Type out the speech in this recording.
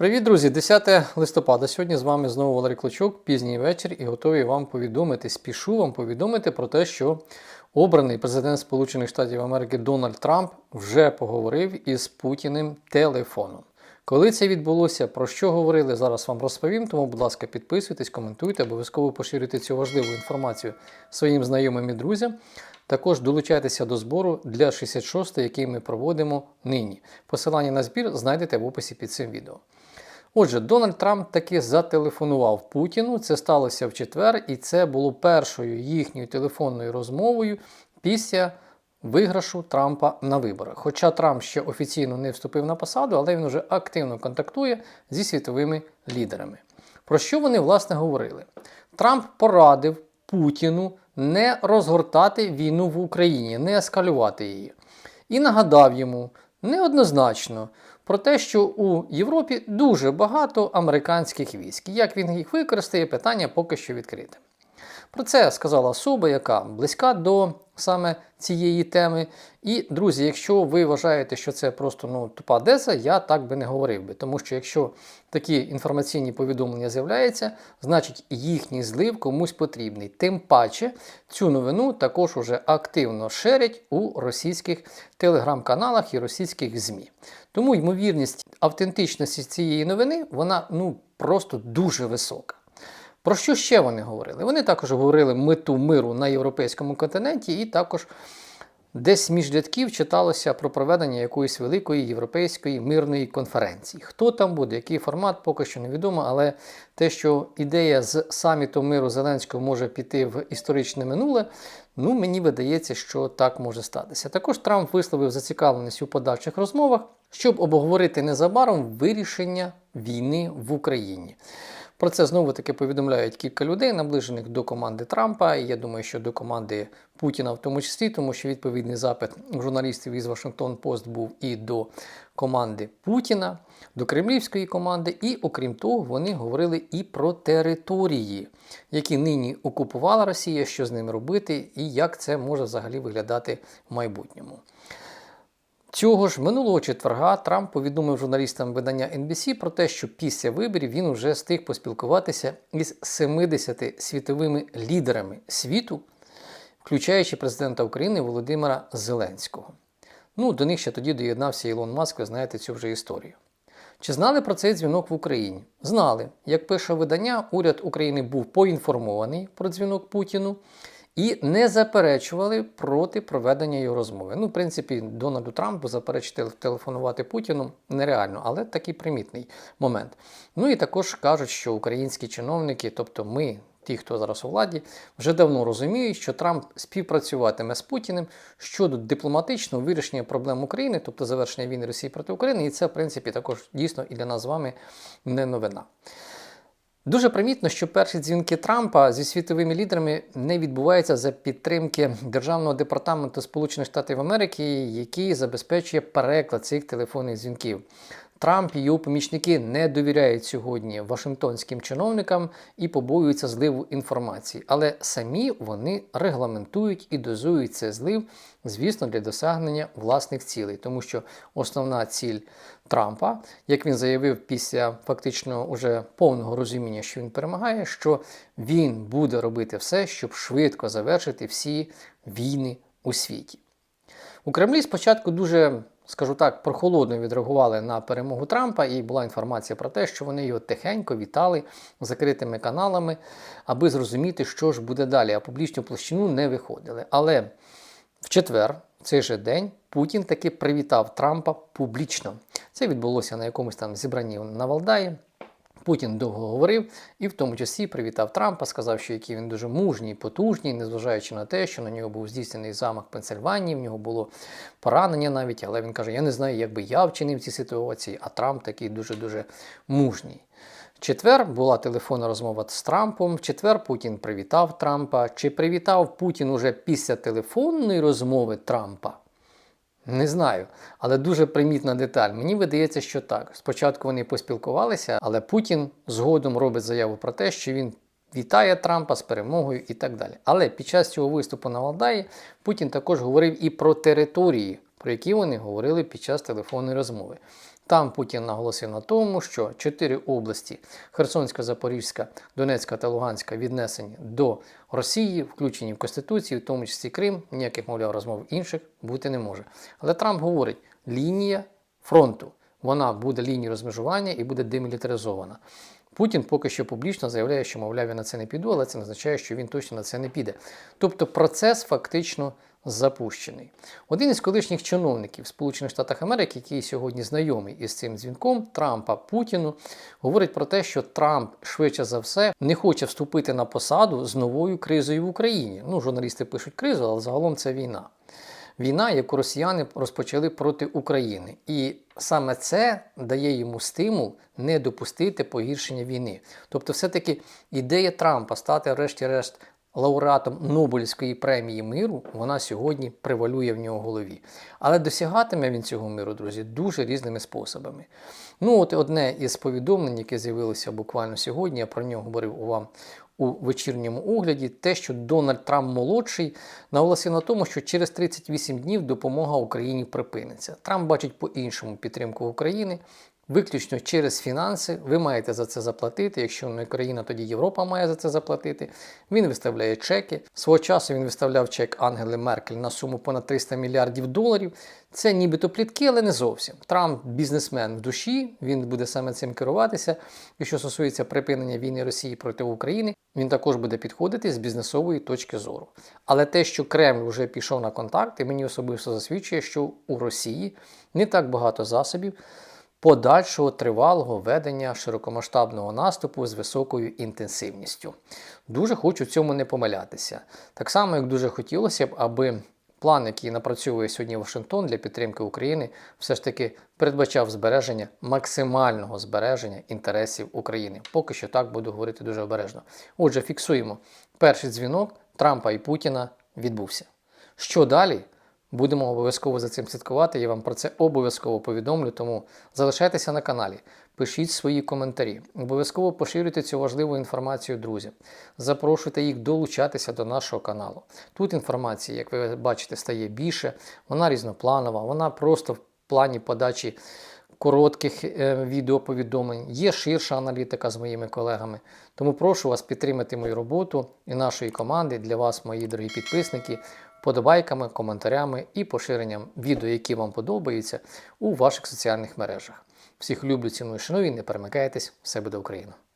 Привіт, друзі! 10 листопада. Сьогодні з вами знову Валерій Клочок, пізній вечір, і готовий вам повідомити. Спішу вам повідомити про те, що обраний президент Сполучених Штатів Америки Дональд Трамп вже поговорив із Путіним телефоном. Коли це відбулося, про що говорили, зараз вам розповім. Тому, будь ласка, підписуйтесь, коментуйте, обов'язково поширюйте цю важливу інформацію своїм знайомим і друзям. Також долучайтеся до збору для 66-ї, який ми проводимо нині. Посилання на збір знайдете в описі під цим відео. Отже, Дональд Трамп таки зателефонував Путіну. Це сталося в четвер, і це було першою їхньою телефонною розмовою після виграшу Трампа на виборах. Хоча Трамп ще офіційно не вступив на посаду, але він вже активно контактує зі світовими лідерами. Про що вони власне говорили? Трамп порадив Путіну не розгортати війну в Україні, не ескалювати її. І нагадав йому неоднозначно про те, що у Європі дуже багато американських військ. Як він їх використає, питання поки що відкрите. Про це сказала особа, яка близька до саме цієї теми. І, друзі, якщо ви вважаєте, що це просто ну, тупа деза, я так би не говорив би. Тому що якщо такі інформаційні повідомлення з'являються, значить їхній злив комусь потрібний. Тим паче цю новину також уже активно шерять у російських телеграм-каналах і російських ЗМІ. Тому ймовірність автентичності цієї новини, вона ну просто дуже висока. Про що ще вони говорили? Вони також говорили мету миру на європейському континенті, і також десь між рядків читалося про проведення якоїсь великої європейської мирної конференції. Хто там буде, який формат, поки що невідомо, але те, що ідея з саміту миру Зеленського може піти в історичне минуле, ну мені видається, що так може статися. Також Трамп висловив зацікавленість у подальших розмовах, щоб обговорити незабаром вирішення війни в Україні. Про це знову таки повідомляють кілька людей, наближених до команди Трампа. І я думаю, що до команди Путіна в тому числі, тому що відповідний запит журналістів із Вашингтон Пост був і до команди Путіна, до кремлівської команди. І окрім того, вони говорили і про території, які нині окупувала Росія, що з ними робити, і як це може взагалі виглядати в майбутньому. Цього ж минулого четверга Трамп повідомив журналістам видання NBC про те, що після виборів він вже встиг поспілкуватися із 70 світовими лідерами світу, включаючи президента України Володимира Зеленського. Ну, до них ще тоді доєднався Ілон Маск, ви знаєте цю вже історію. Чи знали про цей дзвінок в Україні? Знали. Як пише видання, уряд України був поінформований про дзвінок Путіну і не заперечували проти проведення його розмови. Ну, в принципі, Дональду Трампу заперечити телефонувати Путіну нереально, але такий примітний момент. Ну і також кажуть, що українські чиновники, тобто ми. Ті, хто зараз у владі, вже давно розуміють, що Трамп співпрацюватиме з Путіним щодо дипломатичного вирішення проблем України, тобто завершення війни Росії проти України, і це, в принципі, також дійсно і для нас з вами не новина. Дуже примітно, що перші дзвінки Трампа зі світовими лідерами не відбуваються за підтримки Державного департаменту Сполучених Штатів Америки, який забезпечує переклад цих телефонних дзвінків. Трамп і його помічники не довіряють сьогодні Вашингтонським чиновникам і побоюються зливу інформації, але самі вони регламентують і дозують цей злив, звісно, для досягнення власних цілей, тому що основна ціль Трампа, як він заявив після фактично уже повного розуміння, що він перемагає, що він буде робити все, щоб швидко завершити всі війни у світі. У Кремлі спочатку дуже скажу так, прохолодно відреагували на перемогу Трампа, і була інформація про те, що вони його тихенько вітали закритими каналами, аби зрозуміти, що ж буде далі. А публічну площину не виходили. Але в четвер, в цей же день, Путін таки привітав Трампа публічно. Це відбулося на якомусь там зібранні на Валдаї. Путін довго говорив і в тому часі привітав Трампа, сказав, що який він дуже мужній, потужній, незважаючи на те, що на нього був здійснений замах Пенсильванії, в нього було поранення навіть, але він каже: Я не знаю, як би я вчинив в цій ситуації, а Трамп такий дуже-дуже мужній. В четвер була телефонна розмова з Трампом. В четвер Путін привітав Трампа. Чи привітав Путін уже після телефонної розмови Трампа? Не знаю, але дуже примітна деталь. Мені видається, що так. Спочатку вони поспілкувалися, але Путін згодом робить заяву про те, що він вітає Трампа з перемогою і так далі. Але під час цього виступу на Валдаї Путін також говорив і про території, про які вони говорили під час телефонної розмови. Там Путін наголосив на тому, що чотири області Херсонська, Запорізька, Донецька та Луганська віднесені до Росії, включені в Конституцію, в тому числі Крим, ніяких мовляв розмов інших бути не може. Але Трамп говорить, лінія фронту вона буде лінією розмежування і буде демілітаризована. Путін поки що публічно заявляє, що, мовляв, я на це не піду, але це не означає, що він точно на це не піде. Тобто процес фактично запущений. Один із колишніх чиновників Сполучених Штатів Америки, який сьогодні знайомий із цим дзвінком Трампа Путіну, говорить про те, що Трамп швидше за все не хоче вступити на посаду з новою кризою в Україні. Ну, журналісти пишуть кризу, але загалом це війна. Війна, яку росіяни розпочали проти України, і саме це дає йому стимул не допустити погіршення війни. Тобто, все-таки ідея Трампа стати, врешті-решт, лауреатом Нобелівської премії миру, вона сьогодні превалює в нього голові. Але досягатиме він цього миру, друзі, дуже різними способами. Ну, от одне із повідомлень, яке з'явилося буквально сьогодні, я про нього говорив вам у вечірньому огляді, те, що Дональд Трамп молодший наголосив на тому, що через 38 днів допомога Україні припиниться. Трамп бачить по-іншому підтримку України. Виключно через фінанси, ви маєте за це заплатити. Якщо не Україна, тоді Європа має за це заплатити. Він виставляє чеки. Свого часу він виставляв чек Ангели Меркель на суму понад 300 мільярдів доларів. Це нібито плітки, але не зовсім. Трамп бізнесмен в душі, він буде саме цим керуватися. І що стосується припинення війни Росії проти України, він також буде підходити з бізнесової точки зору. Але те, що Кремль вже пішов на контакти, мені особисто засвідчує, що у Росії не так багато засобів подальшого тривалого ведення широкомасштабного наступу з високою інтенсивністю. Дуже хочу цьому не помилятися. Так само, як дуже хотілося б, аби план, який напрацьовує сьогодні Вашингтон для підтримки України, все ж таки передбачав збереження максимального збереження інтересів України. Поки що так буду говорити дуже обережно. Отже, фіксуємо. Перший дзвінок Трампа і Путіна відбувся. Що далі? Будемо обов'язково за цим слідкувати. Я вам про це обов'язково повідомлю. Тому залишайтеся на каналі, пишіть свої коментарі. Обов'язково поширюйте цю важливу інформацію друзям. Запрошуйте їх долучатися до нашого каналу. Тут інформація, як ви бачите, стає більше, вона різнопланова, вона просто в плані подачі. Коротких е, відеоповідомлень, є ширша аналітика з моїми колегами. Тому прошу вас підтримати мою роботу і нашої команди для вас, мої дорогі підписники, подобайками, коментарями і поширенням відео, які вам подобаються, у ваших соціальних мережах. Всіх люблю, ціную, шаную, не перемикайтесь, все буде Україна!